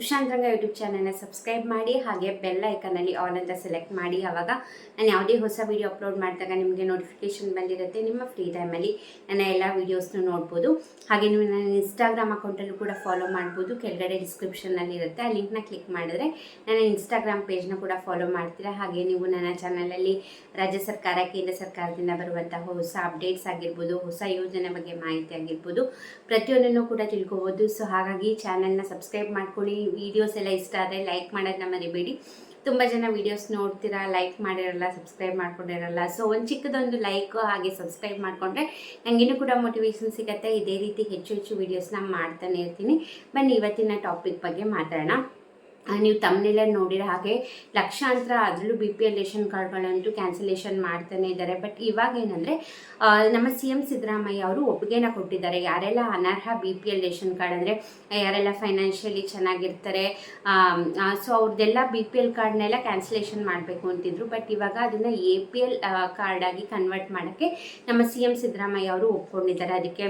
ಉಷಾ ಅಂತರಂಗ ಯೂಟ್ಯೂಬ್ ಚಾನಲ್ನ ಸಬ್ಸ್ಕ್ರೈಬ್ ಮಾಡಿ ಹಾಗೆ ಬೆಲ್ ಐಕನಲ್ಲಿ ಆಲ್ ಅಂತ ಸೆಲೆಕ್ಟ್ ಮಾಡಿ ಆವಾಗ ನಾನು ಯಾವುದೇ ಹೊಸ ವೀಡಿಯೋ ಅಪ್ಲೋಡ್ ಮಾಡಿದಾಗ ನಿಮಗೆ ನೋಟಿಫಿಕೇಶನ್ ಬಂದಿರುತ್ತೆ. ನಿಮ್ಮ ಫ್ರೀ ಟೈಮಲ್ಲಿ ನನ್ನ ಎಲ್ಲ ವೀಡಿಯೋಸ್ನು ನೋಡ್ಬೋದು. ಹಾಗೆ ನೀವು ನನ್ನ ಇನ್ಸ್ಟಾಗ್ರಾಮ್ ಅಕೌಂಟಲ್ಲೂ ಕೂಡ ಫಾಲೋ ಮಾಡ್ಬೋದು. ಕೆಳಗಡೆ ಡಿಸ್ಕ್ರಿಪ್ಷನಲ್ಲಿ ಇರುತ್ತೆ. ಆ ಲಿಂಕ್ನ ಕ್ಲಿಕ್ ಮಾಡಿದ್ರೆ ನನ್ನ ಇನ್ಸ್ಟಾಗ್ರಾಮ್ ಪೇಜ್ನ ಕೂಡ ಫಾಲೋ ಮಾಡ್ತೀರಾ. ಹಾಗೆ ನೀವು ನನ್ನ ಚಾನಲಲ್ಲಿ ರಾಜ್ಯ ಸರ್ಕಾರ, ಕೇಂದ್ರ ಸರ್ಕಾರದಿಂದ ಬರುವಂತಹ ಹೊಸ ಅಪ್ಡೇಟ್ಸ್ ಆಗಿರ್ಬೋದು, ಹೊಸ ಯೋಜನೆ ಬಗ್ಗೆ ಮಾಹಿತಿ ಆಗಿರ್ಬೋದು ಪ್ರತಿಯೊಂದನ್ನು ಕೂಡ ತಿಳ್ಕೊಬೋದು. ಸೊ ಹಾಗಾಗಿ ಚಾನಲ್ನ ಸಬ್ಸ್ಕ್ರೈಬ್ ಮಾಡ್ಕೊಳ್ಳಿ. ವಿಡಿಯೋಸ್ ಎಲ್ಲ ಇಷ್ಟ ಆದರೆ ಲೈಕ್ ಮಾಡೋದನ್ನ ಮರಿಬೇಡಿ ತುಂಬ ಜನ ವೀಡಿಯೋಸ್ ನೋಡ್ತೀರಾ ಲೈಕ್ ಮಾಡಿರಲ್ಲ ಸಬ್ಸ್ಕ್ರೈಬ್ ಮಾಡ್ಕೊಂಡಿರಲ್ಲ. ಸೊ ಒಂದು ಚಿಕ್ಕದೊಂದು ಲೈಕ್ ಹಾಗೆ ಸಬ್ಸ್ಕ್ರೈಬ್ ಮಾಡಿಕೊಂಡ್ರೆ ನನಗಿನ್ನೂ ಕೂಡ ಮೋಟಿವೇಶನ್ ಸಿಗುತ್ತೆ. ಇದೇ ರೀತಿ ಹೆಚ್ಚು ಹೆಚ್ಚು ವೀಡಿಯೋಸ್ನ ಮಾಡ್ತಾನೆ ಇರ್ತೀನಿ. ಬನ್ನಿ, ಇವತ್ತಿನ ಟಾಪಿಕ್ ಬಗ್ಗೆ ಮಾತಾಡೋಣ. ನೀವು ತಮ್ಮನೆಲ್ಲ ನೋಡಿರೋ ಹಾಗೆ ಲಕ್ಷಾಂತರ ಅದರಲ್ಲೂ ಬಿ ಪಿ ಎಲ್ ರೇಷನ್ ಕಾರ್ಡ್ಗಳಂತೂ ಕ್ಯಾನ್ಸಲೇಷನ್ ಮಾಡ್ತಾನೆ ಇದ್ದಾರೆ. ಬಟ್ ಇವಾಗ ಏನಂದರೆ ನಮ್ಮ ಸಿ ಎಂ ಸಿದ್ದರಾಮಯ್ಯ ಅವರು ಒಪ್ಪಿಗೆನ ಕೊಟ್ಟಿದ್ದಾರೆ. ಯಾರೆಲ್ಲ ಅನರ್ಹ B P L ration card ಅಂದರೆ, ಯಾರೆಲ್ಲ ಫೈನಾನ್ಷಿಯಲಿ ಚೆನ್ನಾಗಿರ್ತಾರೆ ಸೊ ಅವ್ರದ್ದೆಲ್ಲ ಬಿ ಪಿ ಎಲ್ ಕಾರ್ಡ್ನೆಲ್ಲ ಕ್ಯಾನ್ಸಲೇಷನ್ ಮಾಡಬೇಕು ಅಂತಿದ್ರು. ಬಟ್ ಇವಾಗ ಅದನ್ನು ಎ ಪಿ ಎಲ್ ಕಾರ್ಡಾಗಿ ಕನ್ವರ್ಟ್ ಮಾಡೋಕ್ಕೆ ನಮ್ಮ ಸಿ ಎಂ ಸಿದ್ದರಾಮಯ್ಯ ಅವರು ಒಪ್ಕೊಂಡಿದ್ದಾರೆ. ಅದಕ್ಕೆ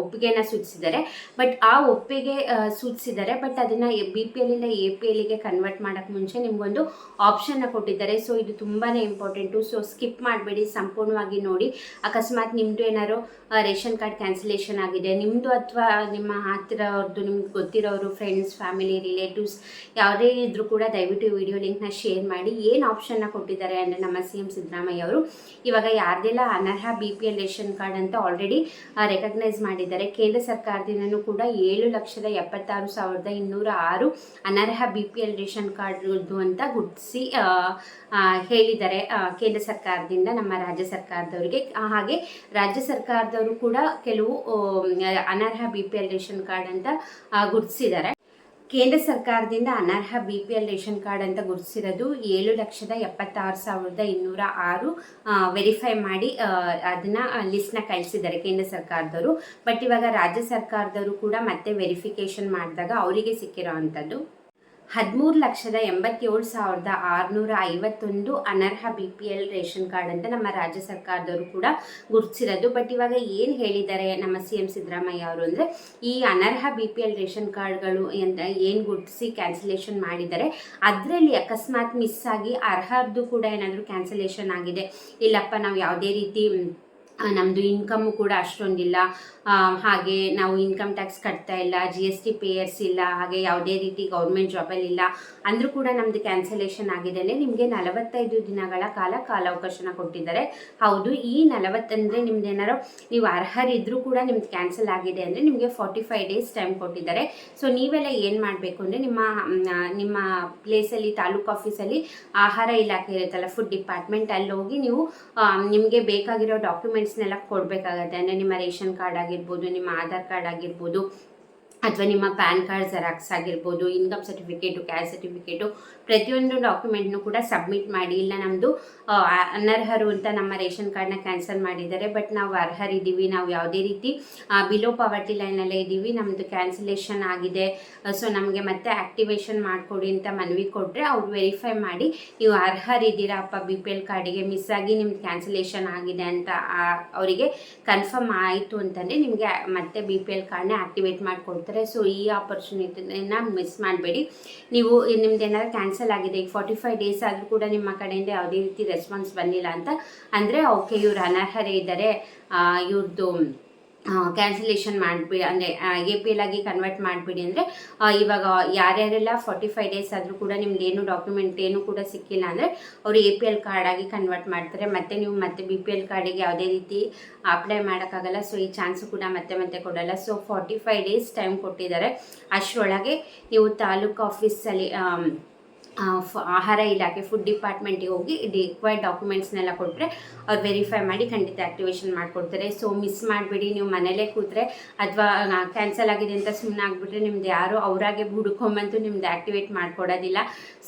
ಒಪ್ಪಿಗೆನ ಸೂಚಿಸಿದ್ದಾರೆ. ಬಟ್ ಆ ಒಪ್ಪಿಗೆ ಆ, ಸೂಚಿಸಿದ್ದಾರೆ. ಬಟ್ ಅದನ್ನು ಬಿ ಪಿ ಎಲ್ಲಿಂದ ಎ ಪಿ ಎಲ್ಲಿಗೆ ಕನ್ವರ್ಟ್ ಮಾಡೋಕ್ಕೆ ಮುಂಚೆ ನಿಮಗೊಂದು ಆಪ್ಷನ್ನ ಕೊಟ್ಟಿದ್ದಾರೆ. ಸೊ ಇದು ತುಂಬಾ ಇಂಪಾರ್ಟೆಂಟು ಸೊ ಸ್ಕಿಪ್ ಮಾಡಬೇಡಿ. ಸಂಪೂರ್ಣವಾಗಿ ನೋಡಿ. ಅಕಸ್ಮಾತ್ ನಿಮ್ಮದು ಏನಾದ್ರು ರೇಷನ್ ಕಾರ್ಡ್ ಕ್ಯಾನ್ಸಲೇಷನ್ ಆಗಿದೆ. ನಿಮ್ಮದು ಅಥವಾ ನಿಮ್ಮ ಹತ್ತಿರವ್ರದ್ದು ನಿಮ್ಗೆ ಗೊತ್ತಿರೋರು ಫ್ರೆಂಡ್ಸ್ ಫ್ಯಾಮಿಲಿ ರಿಲೇಟಿವ್ಸ್ ಯಾವುದೇ ಇದ್ರೂ ಕೂಡ ದಯವಿಟ್ಟು ವಿಡಿಯೋ ಲಿಂಕ್ನ ಶೇರ್ ಮಾಡಿ. ಏನು ಆಪ್ಷನ್ನ ಕೊಟ್ಟಿದ್ದಾರೆ? ಅಂದರೆ ನಮ್ಮ ಸಿ ಎಂ ಸಿದ್ದರಾಮಯ್ಯ ಅವರು. ಇವಾಗ ಯಾರ್ದೆಲ್ಲ ಅನರ್ಹ B P L ration card ಅಂತ ಆಲ್ರೆಡಿ ರೆಕಗ್ನೈಸ್ ಮಾಡಿದ್ದಾರೆ. ಕೇಂದ್ರ ಸರ್ಕಾರದಿಂದನೂ ಕೂಡ ಏಳು ಲಕ್ಷದ ಎಪ್ಪತ್ತಾರು ಸಾವಿರದ ಇನ್ನೂರ ಆರು ಅನರ್ಹ ಬಿ ಪಿ ಎಲ್ ರೇಷನ್ ಕಾರ್ಡ್ದು ಅಂತ ಗುರುತಿಸಿ ಹೇಳಿದ್ದಾರೆ ಕೇಂದ್ರ ಸರ್ಕಾರದಿಂದ ನಮ್ಮ ರಾಜ್ಯ ಸರ್ಕಾರದವರಿಗೆ. ಹಾಗೆ ರಾಜ್ಯ ಸರ್ಕಾರದವರು ಕೂಡ ಕೆಲವು ಅನರ್ಹ B P L ration card ಅಂತ ಗುರುತಿಸಿದ್ದಾರೆ ಕೇಂದ್ರ ಸರ್ಕಾರದಿಂದ ಅನರ್ಹ B P L ration card ಅಂತ ಗುರುತಿಸಿರೋದು ಏಳು ಲಕ್ಷದ ಎಪ್ಪತ್ತಾರು ಸಾವಿರದ ಇನ್ನೂರ ಆರು ವೆರಿಫೈ ಮಾಡಿ ಅದನ್ನು ಲಿಸ್ಟ್ನ ಕಳಿಸಿದ್ದಾರೆ ಕೇಂದ್ರ ಸರ್ಕಾರದವರು. ಬಟ್ ಇವಾಗ ರಾಜ್ಯ ಸರ್ಕಾರದವರು ಕೂಡ ಮತ್ತೆ ವೆರಿಫಿಕೇಶನ್ ಮಾಡಿದಾಗ ಅವರಿಗೆ ಸಿಕ್ಕಿರೋ ಅಂಥದ್ದು. ಹದಿಮೂರು ಲಕ್ಷದ ಎಂಬತ್ತೇಳು ಸಾವಿರದ ಆರುನೂರ ಐವತ್ತೊಂದು ಅನರ್ಹ B P L ration card ಅಂತ ನಮ್ಮ ರಾಜ್ಯ ಸರ್ಕಾರದವರು ಕೂಡ ಗುರುತಿಸಿರೋದು. ಬಟ್ ಇವಾಗ ಏನು ಹೇಳಿದ್ದಾರೆ ನಮ್ಮ ಸಿ ಎಂ ಸಿದ್ದರಾಮಯ್ಯ ಅವರು ಅಂದರೆ, ಈ ಅನರ್ಹ ಬಿ ಪಿ ಎಲ್ ರೇಷನ್ ಕಾರ್ಡ್ಗಳು ಅಂತ ಏನು ಗುರುತಿಸಿ ಕ್ಯಾನ್ಸಲೇಷನ್ ಮಾಡಿದ್ದಾರೆ, ಅದರಲ್ಲಿ ಅಕಸ್ಮಾತ್ ಮಿಸ್ ಆಗಿ ಅರ್ಹದ್ದು ಕೂಡ ಏನಾದರೂ ಕ್ಯಾನ್ಸಲೇಷನ್ ಆಗಿದೆ. ಇಲ್ಲಪ್ಪ, ನಾವು ಯಾವುದೇ ರೀತಿ ನಮ್ಮದು ಇನ್ಕಮ್ಮು ಕೂಡ ಅಷ್ಟೊಂದಿಲ್ಲ. ಹಾಗೆ ನಾವು ಇನ್ಕಮ್ ಟ್ಯಾಕ್ಸ್ ಕಟ್ತಾ ಇಲ್ಲ ಜಿ ಎಸ್ ಟಿ ಪೇಯರ್ಸ್ ಇಲ್ಲ, ಹಾಗೆ ಯಾವುದೇ ರೀತಿ ಗೌರ್ಮೆಂಟ್ ಜಾಬಲ್ಲಿ ಇಲ್ಲ. ಅಂದರೂ ಕೂಡ ನಮ್ಮದು ಕ್ಯಾನ್ಸಲೇಷನ್ ಆಗಿದೆ ನಿಮಗೆ ನಲವತ್ತೈದು ದಿನಗಳ ಕಾಲ ಕಾಲಾವಕಾಶನ ಕೊಟ್ಟಿದ್ದಾರೆ. ಹೌದು, ಈ ನಲವತ್ತಂದರೆ ನಿಮ್ದು ಏನಾರು ನೀವು ಅರ್ಹರಿದ್ದರೂ ಕೂಡ ನಿಮ್ದು ಕ್ಯಾನ್ಸಲ್ ಆಗಿದೆ ಅಂದರೆ ನಿಮಗೆ ಫಾರ್ಟಿ ಫೈವ್ ಡೇಸ್ ಟೈಮ್ ಕೊಟ್ಟಿದ್ದಾರೆ. ಸೊ ನೀವೆಲ್ಲ ಏನು ಮಾಡಬೇಕು ಅಂದರೆ ನಿಮ್ಮ ನಿಮ್ಮ ಪ್ಲೇಸಲ್ಲಿ ತಾಲೂಕು ಆಫೀಸಲ್ಲಿ ಆಹಾರ ಇಲಾಖೆ ಇರುತ್ತಲ್ಲ ಫುಡ್ ಡಿಪಾರ್ಟ್ಮೆಂಟ್ ಅಲ್ಲಿ ಹೋಗಿ ನೀವು ನಿಮಗೆ ಬೇಕಾಗಿರೋ ಡಾಕ್ಯುಮೆಂಟ್ಸ್ನೆಲ್ಲ ಕೊಡಬೇಕಾಗತ್ತೆ. ಅಂದರೆ ನಿಮ್ಮ ರೇಷನ್ ಕಾರ್ಡ್ ಆಗಿರ್ಬೋದು ನಿಮ್ಮ ಆಧಾರ್ ಕಾರ್ಡ್ ಆಗಿರ್ಬೋದು ಅಥವಾ ನಿಮ್ಮ ಪ್ಯಾನ್ ಕಾರ್ಡ್ ಜೆರಾಕ್ಸ್ ಆಗಿರ್ಬೋದು, ಇನ್ಕಮ್ ಸರ್ಟಿಫಿಕೇಟು ಕ್ಯಾಸ್ಟ್ ಸರ್ಟಿಫಿಕೇಟು, ಪ್ರತಿಯೊಂದು ಡಾಕ್ಯುಮೆಂಟ್ನು ಕೂಡ ಸಬ್ಮಿಟ್ ಮಾಡಿ. ಇಲ್ಲ ನಮ್ಮದು ಅನರ್ಹರು ಅಂತ ನಮ್ಮ ರೇಷನ್ ಕಾರ್ಡ್ನ ಕ್ಯಾನ್ಸಲ್ ಮಾಡಿದ್ದಾರೆ. ಬಟ್ ನಾವು ಅರ್ಹರಿದ್ದೀವಿ. ನಾವು ಯಾವುದೇ ರೀತಿ ಬಿಲೋ ಪಾವರ್ಟಿ ಲೈನಲ್ಲೇ ಇದ್ದೀವಿ. ನಮ್ಮದು ಕ್ಯಾನ್ಸಲೇಷನ್ ಆಗಿದೆ. ಸೊ ನಮಗೆ ಮತ್ತೆ ಆ್ಯಕ್ಟಿವೇಶನ್ ಮಾಡಿಕೊಡಿ ಅಂತ ಮನವಿ ಕೊಟ್ಟರೆ ಅವ್ರು ವೆರಿಫೈ ಮಾಡಿ ನೀವು ಅರ್ಹರಿದ್ದೀರಾ ಅಪ್ಪ ಬಿ ಪಿ ಎಲ್ ಕಾರ್ಡಿಗೆ, ಮಿಸ್ ಆಗಿ ನಿಮ್ದು ಕ್ಯಾನ್ಸಲೇಷನ್ ಆಗಿದೆ ಅಂತ ಅವರಿಗೆ ಕನ್ಫರ್ಮ್ ಆಯಿತು ಅಂತಂದರೆ ನಿಮಗೆ ಮತ್ತೆ ಬಿ ಪಿ ಎಲ್ ಕಾರ್ಡ್ನ ಆ್ಯಕ್ಟಿವೇಟ್ ಮಾಡಿಕೊಡ್ತಾರೆ ಸೊ ಈ ಆಪರ್ಚುನಿಟಿನ ಮಿಸ್ ಮಾಡಬೇಡಿ. ನೀವು, ನಿಮ್ದು ಏನಾದ್ರು ಕ್ಯಾನ್ಸಲ್ ಆಗಿದೆ, ಈಗ ಫಾರ್ಟಿ ಫೈವ್ ಡೇಸ್ ಆದರೂ ಕೂಡ ನಿಮ್ಮ ಕಡೆಯಿಂದ ಯಾವುದೇ ರೀತಿ ರೆಸ್ಪಾನ್ಸ್ ಬಂದಿಲ್ಲ ಅಂತ ಅಂದರೆ ಓಕೆ ಇವ್ರು ಅನರ್ಹರೇ ಇದ್ದಾರೆ. ಇವ್ರದ್ದು ಕ್ಯಾನ್ಸಲೇಷನ್ ಮಾಡಿಬಿಡಿ, ಅಂದರೆ ಎ ಪಿ ಎಲ್ ಆಗಿ ಕನ್ವರ್ಟ್ ಮಾಡಿಬಿಡಿ ಅಂದರೆ ಇವಾಗ ಯಾರ್ಯಾರೆಲ್ಲ ಫಾರ್ಟಿ ಫೈವ್ ಡೇಸ್ ಆದರೂ ಕೂಡ ನಿಮ್ದು ಏನು ಡಾಕ್ಯುಮೆಂಟ್ ಏನು ಕೂಡ ಸಿಕ್ಕಿಲ್ಲ ಅಂದರೆ, ಅವರು ಎ ಪಿ ಎಲ್ ಕಾರ್ಡ್ ಆಗಿ ಕನ್ವರ್ಟ್ ಮಾಡ್ತಾರೆ. ಮತ್ತೆ ನೀವು ಮತ್ತೆ ಬಿ ಪಿ ಎಲ್ ಕಾರ್ಡಿಗೆ ಯಾವುದೇ ರೀತಿ ಅಪ್ಲೈ ಮಾಡೋಕ್ಕಾಗಲ್ಲ. ಸೊ ಈ ಚಾನ್ಸು ಕೂಡ ಮತ್ತೆ ಮತ್ತೆ ಕೊಡಲ್ಲ. So forty five days time ಕೊಟ್ಟಿದ್ದಾರೆ. ಅಷ್ಟರೊಳಗೆ ನೀವು ತಾಲೂಕು ಆಫೀಸಲ್ಲಿ ಆಹಾರ ಇಲಾಖೆ ಫುಡ್ ಡಿಪಾರ್ಟ್ಮೆಂಟಿಗೆ ಹೋಗಿ ರಿಕ್ವೈರ್ಡ್ ಡಾಕ್ಯುಮೆಂಟ್ಸ್ನೆಲ್ಲ ಕೊಟ್ಟರೆ ಅವ್ರು ವೆರಿಫೈ ಮಾಡಿ ಖಂಡಿತ ಆ್ಯಕ್ಟಿವೇಶನ್ ಮಾಡಿಕೊಡ್ತಾರೆ. ಸೊ ಮಿಸ್ ಮಾಡಿಬಿಡಿ, ನೀವು ಮನೇಲೇ ಕೂತ್ರೆ ಅಥವಾ ಕ್ಯಾನ್ಸಲ್ ಆಗಿದೆ ಅಂತ ಸುಮ್ಮನೆ ಆಗಿಬಿಟ್ರೆ ನಿಮ್ದು ಯಾರು ಅವರಾಗೆ ಹುಡ್ಕೊಂಬಂತು ನಿಮ್ದು ಆ್ಯಕ್ಟಿವೇಟ್ ಮಾಡಿಕೊಡೋದಿಲ್ಲ.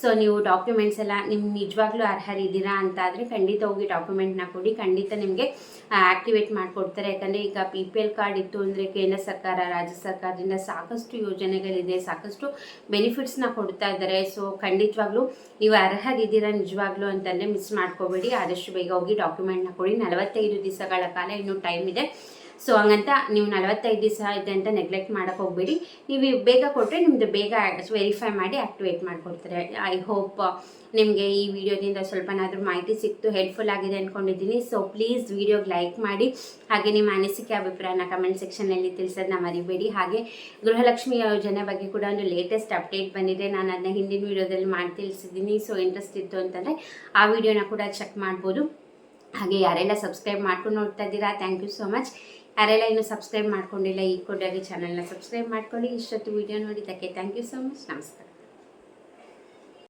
ಸೊ ನೀವು ಡಾಕ್ಯುಮೆಂಟ್ಸ್ ಎಲ್ಲ ನಿಮ್ಮ ನಿಜವಾಗ್ಲೂ ಅರ್ಹರಿದ್ದೀರಾ ಅಂತ ಆದರೆ ಖಂಡಿತ ಹೋಗಿ ಡಾಕ್ಯುಮೆಂಟ್ನ ಕೊಡಿ. ಖಂಡಿತ ನಿಮಗೆ ಆ್ಯಕ್ಟಿವೇಟ್ ಮಾಡಿಕೊಡ್ತಾರೆ. ಯಾಕಂದರೆ ಈಗ ಪಿ ಪಿ ಎಲ್ ಕಾರ್ಡ್ ಇತ್ತು ಅಂದರೆ ಕೇಂದ್ರ ಸರ್ಕಾರ, ರಾಜ್ಯ ಸರ್ಕಾರದಿಂದ ಸಾಕಷ್ಟು ಯೋಜನೆಗಳಿದೆ, ಸಾಕಷ್ಟು ಬೆನಿಫಿಟ್ಸ್ನ ಕೊಡ್ತಾ ಇದ್ದಾರೆ. ಸೊ ಖಂಡಿತವಾಗಿ ನಿಜವಾಗ್ಲೂ ನೀವು ಅರ್ಹರಿದ್ದೀರಾ ನಿಜವಾಗ್ಲೂ ಅಂತಂದರೆ ಮಿಸ್ ಮಾಡ್ಕೋಬೇಡಿ. ಆದಷ್ಟು ಬೇಗ ಹೋಗಿ ಡಾಕ್ಯುಮೆಂಟ್ನ ಕೊಡಿ. ನಲವತ್ತೈದು ದಿವಸಗಳ ಕಾಲ ಇನ್ನೂ ಟೈಮ್ ಇದೆ. ಸೊ ಹಂಗಂತ ನೀವು ನಲವತ್ತೈದು ದಿವಸ ಇದೆ ಅಂತ ನೆಗ್ಲೆಕ್ಟ್ ಮಾಡೋಕೆ ಹೋಗಬೇಡಿ. ನೀವು ಬೇಗ ಕೊಟ್ಟರೆ ನಿಮ್ಮದು ಬೇಗ ವೆರಿಫೈ ಮಾಡಿ ಆ್ಯಕ್ಟಿವೇಟ್ ಮಾಡಿಕೊಡ್ತಾರೆ. ಐ ಹೋಪ್ ನಿಮಗೆ ಈ ವಿಡಿಯೋದಿಂದ ಸ್ವಲ್ಪನಾದರೂ ಮಾಹಿತಿ ಸಿಕ್ತು ಹೆಲ್ಪ್ಫುಲ್ ಆಗಿದೆ ಅಂದ್ಕೊಂಡಿದ್ದೀನಿ ಸೊ ಪ್ಲೀಸ್ ವಿಡಿಯೋಗೆ ಲೈಕ್ ಮಾಡಿ. ಹಾಗೆ ನಿಮ್ಮ ಅನಿಸಿಕೆ, ಅಭಿಪ್ರಾಯನ ಕಮೆಂಟ್ ಸೆಕ್ಷನಲ್ಲಿ ತಿಳಿಸೋದನ್ನ ಮರಿಬೇಡಿ. ಹಾಗೆ ಗೃಹಲಕ್ಷ್ಮಿ ಯೋಜನೆ ಬಗ್ಗೆ ಕೂಡ ಒಂದು ಲೇಟೆಸ್ಟ್ ಅಪ್ಡೇಟ್ ಬಂದಿದೆ. ನಾನು ಅದನ್ನ ಹಿಂದಿನ ವಿಡಿಯೋದಲ್ಲಿ ಮಾಡಿ ತಿಳಿಸಿದ್ದೀನಿ. ಸೊ ಇಂಟ್ರೆಸ್ಟ್ ಇತ್ತು ಅಂತಂದರೆ ಆ ವಿಡಿಯೋನ ಕೂಡ ಚೆಕ್ ಮಾಡ್ಬೋದು. ಹಾಗೆ ಯಾರೆಲ್ಲ ಸಬ್ಸ್ಕ್ರೈಬ್ ಮಾಡ್ಕೊಂಡು ನೋಡ್ತಾ ಇದ್ದೀರಾ ಥ್ಯಾಂಕ್ ಯು ಸೊ ಮಚ್ ಯಾರೆಲ್ಲ ಇನ್ನೂ ಸಬ್ಸ್ಕ್ರೈಬ್ ಮಾಡ್ಕೊಂಡಿಲ್ಲ, ಈ ಕೊಡಾಗಿ ಚಾನಲ್ನ ಸಬ್ಸ್ಕ್ರೈಬ್ ಮಾಡ್ಕೊಳ್ಳಿ. ಇಷ್ಟೊತ್ತು ವಿಡಿಯೋ ನೋಡಿದ್ದಕ್ಕೆ ಥ್ಯಾಂಕ್ ಯು ಸೊ ಮಚ್ ನಮಸ್ಕಾರ.